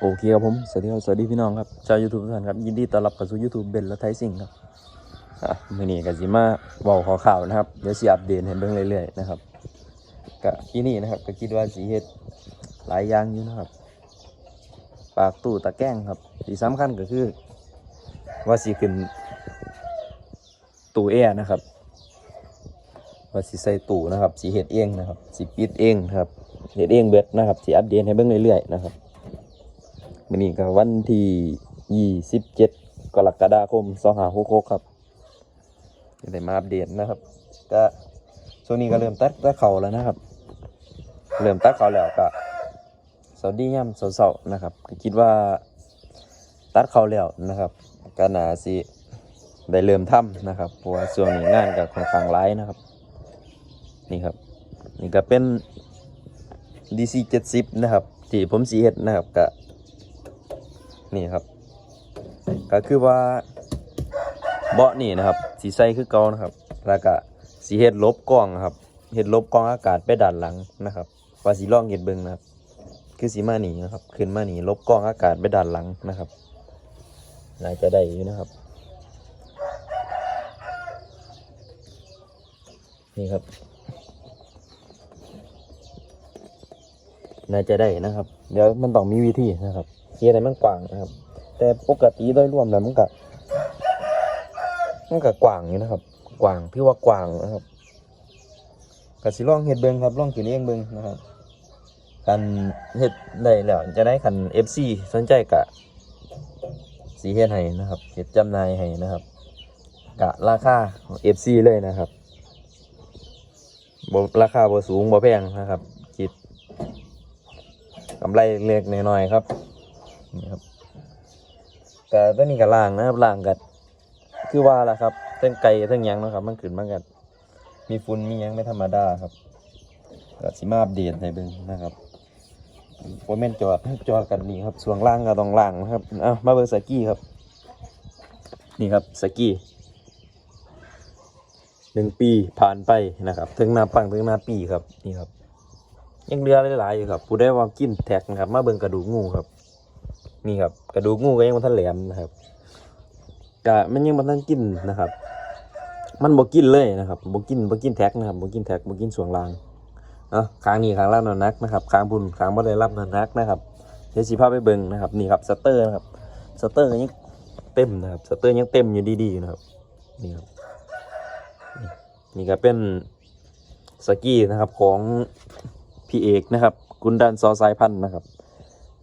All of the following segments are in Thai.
โอเคครับผม สวัสดีครับ สวัสดีพี่น้องครับ ชาวยูทูบทุกท่านครับ ยินดีต้อนรับเข้าสู่ยูทูบเบนและไทยสิงครับอะมื่อนี้ก็สิมาเว้าขอข่าวนะครับ เดี๋ยวสิอัปเดตให้เบิ่งเรื่อยๆนะครับก็ที่นี่นะครับก็คิดว่าสิเฮ็ดหลายอย่างอยู่นะครับ ปากตู้ตะแกรงครับที่สำคัญก็คือ ว่าสิขึ้นตู้แอร์นะครับ ว่าสิใส่ตู้นะครับสิเฮ็ดเองนะครับสิปิดเองนะครับเฮ็ดเองเบิดนะครับสิอัปเดตให้เบิ่งเรื่อยๆนะครับ วันนี้ก็วันที่27กรกฎาคม2566ครับจะได้มาอัปเดตนะครับ ก็ช่วงนี้ก็เริ่มตัดตัดเขาแล้วนะครับ เริ่มตัดเขาแล้วก็สวัสดีย่ำเสาๆนะครับก็คิดว่าตัดเขาแล้วนะครับก็น่าสิได้เริ่มทำนะครับเพราะว่าช่วงนี้งานก็ค่อนข้างร้ายนะครับ นี่ครับ นี่ก็เป็น DC 70 นะครับ ที่ผมสีเห็ดนะครับก็ นี่ครับ ก็คือว่าเบาะนี่นะครับ สีใสคือเก่านะครับ แล้วก็สีเฮ็ดลบกล้องนะครับเฮ็ดลบกล้องอากาศไปด้านหลังนะครับว่าสีล่องเฮ็ดเบิงนะครับ คือสีมาหนีนะครับ ขึ้นมาหนีลบกล้องอากาศไปด้านหลังนะครับ น่าจะได้อยู่นะครับ นี่ครับ น่าจะได้นะครับ เดี๋ยวมันต้องมีวิธีนะครับ เฮ็ดให้มันกว้างนะครับ แต่ปกติโดยรวมแล้วมันก็มันก็กว้างอยู่นะครับ กว้างที่ว่ากว้างนะครับก็สิลองเฮ็ดเบิงครับลองกินเองเบิงนะครับกันเฮ็ดได้แล้วจะได้คัน FC สนใจกะสีเฮ็ดให้นะครับเฮ็ดจำนายให้นะครับ กะราคาของ FC เลยนะครับบราคาบ่สูงบ่แพงนะครับคิดกำไรเล็กน้อยๆครับ นี่ครับก็ตัวนี้ก็ล่างนะครับล่างกันคือว่าล่ะครับเต้นไก่เต้นยังนะครับ มันขึ้นมากันมีฝุ่นมียังไม่ธรรมดาครับก็สิมาอัปเดตให้เบิ่งนะครับโมเมนจอดจอดกันนี่ครับส่วนล่างก็ต้องล่างนะครับเอามาเบิ่งสกี้ครับ นี่ครับสกี้หนึ่งปีผ่านไปนะครับถึงหน้าปังถึงหน้าปีครับนี่ครับ ยังเหลือหลายๆอยู่ครับผู้ได้ว่ากินแท็กนะครับ มาเบิ่งกระดูกงูครับ นี่ครับกระดูกงูก็ยังมันทันแหลมนะครับกะมันยังมันทันกินนะครับ มันบ่กินเลยนะครับบ่กินบ่กินแท็กนะครับบ่กินแท็กบ่กินส่วงล่างเนาะคางนี้คางล่างนอนนักนะครับคางบุญคางบ่ได้รับนอนนักนะครับเดี๋ยวสิพาไปเบิ่งนะครับนี่ครับสเตอร์นะครับสเตอร์ก็ยังเต็มนะครับสเตอร์ยังเต็มอยู่ดีๆนะครับนี่ครับนี่นี่ก็เป็นสกี้นะครับของพี่เอกนะครับ กุนดันซอสายพันธุ์นะครับ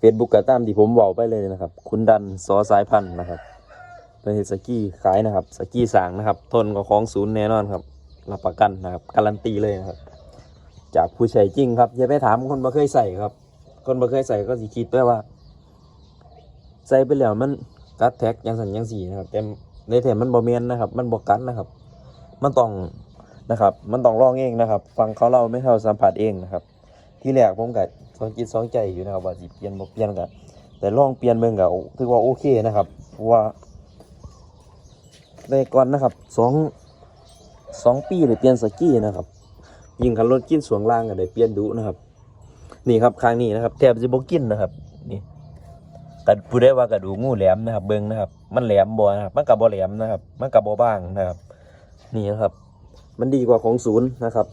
เฟซบุ๊กก็ตามที่ผมบอกไปเลยนะครับ คุณดันซอสายพันธุ์นะครับ เป็นเฮดสกี้ขายนะครับสกี้สางนะครับ ทนกับของศูนย์แน่นอนครับรับประกันนะครับ การันตีเลยนะครับ จากผู้ใช้จริงครับอย่าไปถามคนบ่เคยใส่ครับ คนบ่เคยใส่ก็สิคิดไปว่า ใส่ไปแล้วมันกัดแท็กยังสันยังสีนะครับแต่ในแถมมันบ่เมียนนะครับ มันบ่กัดนะครับ มันต้องนะครับ มันต้องลองเองนะครับ ฟังเขาเล่าไม่เท่าสัมผัสเองนะครับ ที่แรกผมก็ส องจิตสองใจอยู่นะครับว่าสิเปลี่ยนบ่เปลี่ยนกันแต่ลองเปลี่ยนเบิ่งก็ถือว่าโอเคนะครับเพราะว่าในก่อนนะครับสองสองปีได้เปลี่ยนสกี้นะครับ ยิ่งคันรถกินสวงล่างก็ได้เปลี่ยนดุนะครับ นี่ครับครั้งนี้นะครับแทบจะบ่กินนะครับนี่กัผู้ได้ว่ากระดูงูแหลมนะครับเบิ่งนะครับ มันแหลมบ่นะครับ มันกับบ่แหลมนะครับ มันกับบ่บ้างนะครับ นี่นะครับ มันดีกว่าของศูนย์นะครับ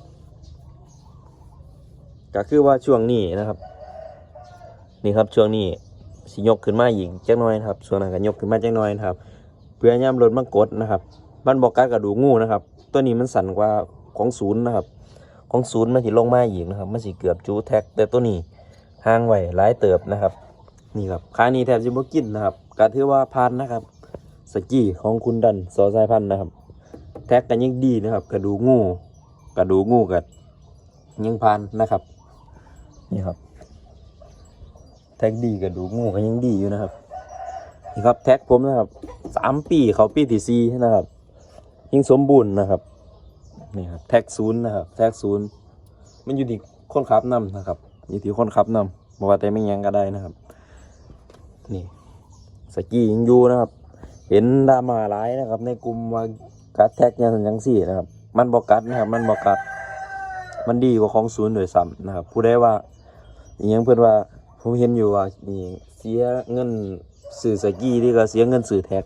ก็คือว่าช่วงนี้นะครับ นี่ครับช่วงนี้สิยกขึ้นมาอีกจักน้อยนะครับ ส่วนนั้นก็ยกขึ้นมาจักน้อยนะครับ เพื่อย่ำรถมันกดนะครับมันบอกกัดกระดูงูนะครับ ตัวนี้มันสั่นกว่าของศูนย์นะครับ ของศูนย์มันสิลงมาอีกนะครับ มันสิเกือบจูแท็ก แต่ตัวนี้ห่างไหว้หลายเติบนะครับ นี่ครับค้านี้แทบจะบ่กินนะครับก็ถือว่าพันนะครับ สกี้ของคุณดันสอสายพันนะครับ แท็กกันยังดีนะครับ กระดูงูกระดูงูกับยังพันนะครับ นี่ครับ แท็กดีกับดูงูก็ยังดีอยู่นะครับ นี่ครับแท็กผมนะครับสามปีเขาปีที่สี่นะครับยังสมบูรณ์นะครับนี่ครับแท็กศูนย์นะครับ แท็กศูนย์มันอยู่ที่คนขับนำนะครับอยู่ที่คนขับนำบอกว่าแต่ไม่ยังก็ได้นะครับ นี่สกียังอยู่นะครับ เห็นดามาหลายนะครับ ในกลุ่มว่ากัดแท็กยังสัญญังสี่นะครับ มันบอกกัดนะครับ มันบอกกัด มันดีกว่าของศูนย์โดยซ้ำนะครับ ผู้ได้ว่า อหยังเพื่อนว่าผมเห็นอยู่ว่านี่เสียเงินสื่อสกีที่ก็เสียเงินสื่อแท็ก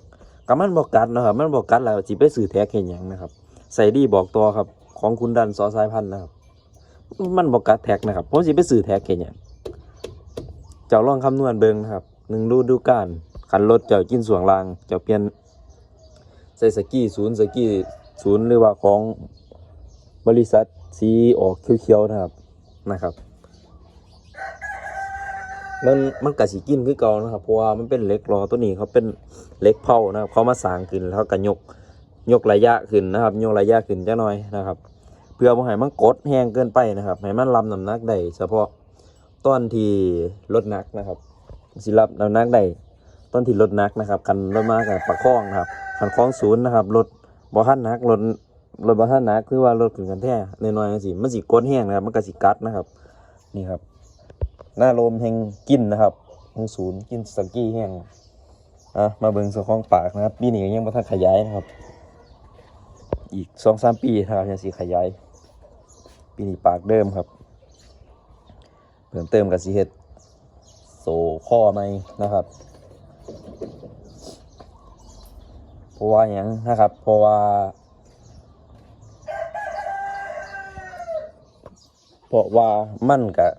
ก็มันบอกกัดนะครับ มันบอกกัดแล้วจิไปสื่อแท็กเห็นอย่างนะครับ ใส่ดีบอกตัวครับ ของคุณดันซอสายพันธุ์นะครับ มันบอกกัดแท็กนะครับผมสิไปสื่อแท็กเห็นอย่างเจ้าลองคำนวณเบิงนะครับหนึ่งรูดูการขันรถเจ้ากินสวงราง เจ้าเปลี่ยนใส่สกีศูนย์สกีศูนย์หรือว่าของบริษัทสีออกเขียวๆนะครับนะครับ มันมันกะสิกินคือเก่านะครับเพราะว่ามันเป็นเล็กรอตัวนี้เขาเป็นเล็กเผานะครับ เขามาสางขึ้นแล้วเขาก็ยกยกระยะขึ้นนะครับ ยกระยะขึ้นจักหน่อยนะครับ เพื่อบ่ให้มันกดแห้งเกินไปนะครับให้มันรับน้ำหนักได้เฉพาะตอนที่ลดนักนะครับ สิรับน้ำหนักได้ตอนที่ลดนักนะครับคันรถมากับประคองนะครับคันคล้องศูนย์นะครับรถบ่ทันหนักรถรถบ่ทันหนักคือว่ารถขึ้นกันแท้น้อยๆจังซี่มันสิกดแห้งนะครับมันก็สิกัดนะครับนี่ครับ หน้าลมแห่งกินนะครับแห่งศูนย์กินสกี้แห่งอะมาเบิ่งสของปากนะครับปีนี้ก็ยังบ่ทันขยายนะครับ อีกสองสามปีนะครับยังสิขยายปีนี้ปากเดิมครับเพิ่มเติมกับสีเฮ็ดโซข้อไหมนะครับเพราะว่าหยังนะครับ เพราะว่าเพราะว่ามั่นกับ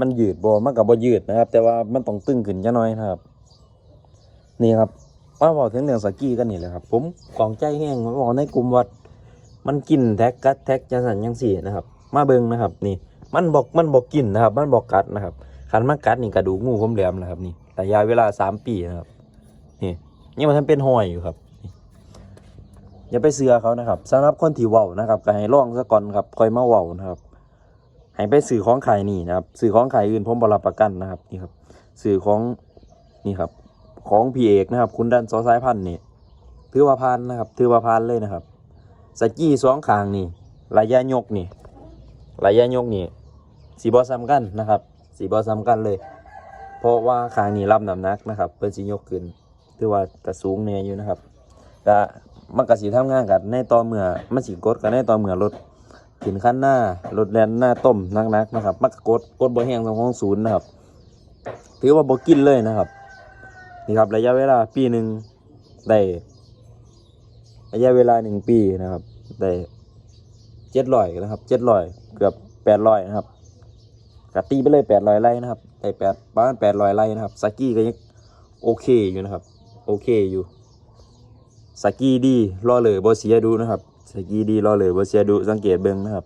มันยืดบ่มันกับบ่ยืดนะครับ แต่ว่ามันต้องตึงขึ้นจักหน่อยนะครับ นี่ครับมาบอกถึงเรื่องสกีกันนี่แหละครับ ผมกองใจแห้งมาบอกในกลุ่มวัด มันกินแท็กกัดแท็กจังสันจังสี่นะครับ มาเบิ่งนะครับ นี่ มันบอกมันบอกกินนะครับ มันบอกกัดนะครับขันมากัดนี่กระดูกงูผมแหลมนะครับ นี่ระยะเวลาสามปีนะครับ นี่ยังมันเป็นห้อยอยู่ครับอย่าไปเสือเขานะครับสำหรับคนที่เว้านะครับก็ให้ลองซะก่อนครับค่อยมาเว้านะครับ ให้ไปสื่อของขายนี่นะครับสื่อของขายอื่นผมบรับประกันนะครับนี่ครับสื่อของนี่ครับของพีเอกนะครับ คุณดันซอสายพันธุ์นี่ถือว่าพานนะครับถือว่าพานเลยนะครับสกี้สองขางนี่ระยะยกนี่ระยะยกนี่สีบอซ้ำกันนะครับสีบอซ้ำกันเลย เพราะว่าขางนี่รับน้ำหนักนะครับเพิ่นสิยกขึ้นถือว่ากระสูงแน่อยู่นะครับก็มันกระสีทำงานกันในตอนเมื่อมันสีกดกันในตอนเมื่อรถ ขึ้นขั้นหน้ารถแลนหน้าต้มนักๆนะครับ มักกดกดบ่แห้งสองของศูนย์นะครับ ถือว่าบ่กินเลยนะครับ นี่ครับระยะเวลาปีหนึ่งได้ระยะเวลาหนึ่งปีนะครับได้เจ็ดร้อยนะครับเจ็ดร้อยเกือบแปดร้อยนะครับกตีไปเลยแปดร้อยไร่นะครับได้แปดประมาณแปดร้อยไร่นะครับสกี้ก็ยังโอเคอยู่นะครับ โอเคอยู่สกี้ดีรอเลยบ่เสียดูนะครับ สกีดีรอเลยบ่เสียดูสังเกตเบิ้งนะครับ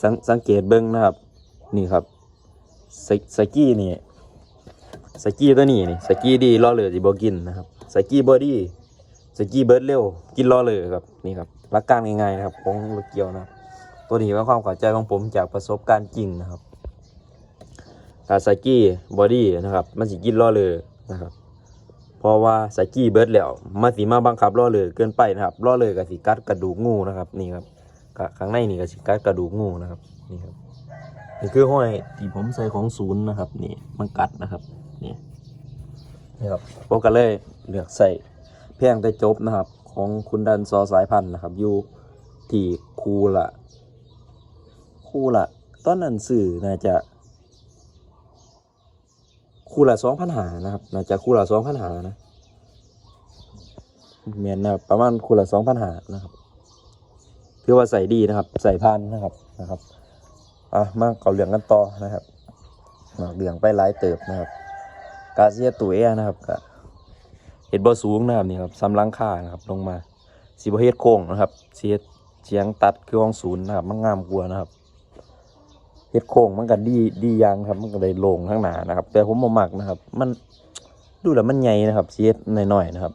สังสังเกตเบิ้งนะครับ นี่ครับสสกีนี่สกีตัวนี้นี่สกีดีรอเลยสิบ่กินนะครับสกีบอดี้สกีเบิร์ดเร็วกินรอเลยครับนี่ครับหลักการง่ายๆนะครับของรถเกียวนะครับตัวนี้เป็นความเข้าใจของผมจากประสบการณ์จริงนะครับถ้าสกีบอดี้นะครับ มันสิกินรอเลยนะครับ เพราะว่าสกี้เบิร์ดแล้วมาสีมาบังคับล่อเลยเกินไปนะครับล่อเลยกับสิกัดกระดูกงูนะครับนี่ครับข้างในนี่กับสิกัดกระดูกงูนะครับนี่ครับนี่คือห้อยที่ผมใส่ของศูนย์นะครับนี่มันกัดนะครับนี่นี่ครับผมก็เลยเลือกใส่เพียงแต่จบนะครับ ของคุณดันซอสายพันธุ์นะครับอยู่ที่คูละคูละตอนนั้นสื่อน่าจะ คู่ละสองพันหานะครับน่าจะคู่ละสองพันหานะเมียนนะครับประมาณคู่ละสองพันหานะครับถือว่าใส่ดีนะครับ ใส่พันนะครับนะครับอะมาเกาเหลืองกันต่อนะครับมาเหลืองไปหลายเติบนะครับ กาเซียตัวเอนะครับกะเห็ดบ่สูงนะครับนี่ครับซ้ำลังค่านะครับลงมาสีบเฮ็ดโค้งนะครับเสียเสียงตัดคือห้องศูนย์นะครับมันงามกว่านะครับ เฮ็ดโค้งมันก็ดีดียางครับ มันก็เลยโล่งข้างหน้านะครับ แต่ผมบ่มักนะครับ มันดูแล้วมันใหญ่นะครับเสิเฮ็ดน้อยๆนะครับ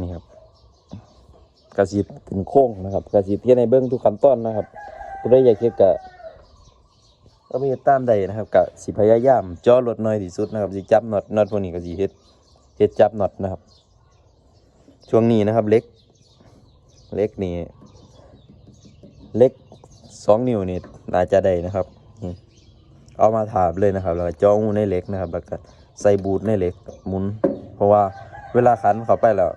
นี่ครับกระสีเป็นโค้งนะครับกระสีเทียนในเบื้องทุกขั้นตอนนะครับผู้ใดอยากเฮ็ดก็ก็ไปตามใดนะครับก็สิพยายามจ่อรถน้อยที่สุดนะครับสิจับน็อตน็อตพวกนี้ก็สิเฮ็ดเฮ็ดจับน็อตนะครับ ช่วงนี้นะครับเล็ก เล็กนี่เล็ก สองนิ้วนี่น่าจะได้นะครับเอามาถาบเลยนะครับ แล้วก็จ้องในเหล็กนะครับแล้วก็ใส่บูทในเหล็กหมุน เพราะว่าเวลาขันเข้าไปแล้ว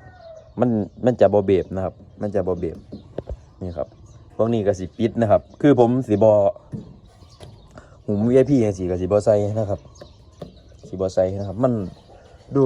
มันมันจะบอเบบนะครับ มันจะบอเบบนี่ครับพวกนี้ก็สิปิดนะครับ คือผมสิบอหุม VIP จังซี่ก็สิบ่ใส่นะครับสิบ่ใส่นะครับ มันดู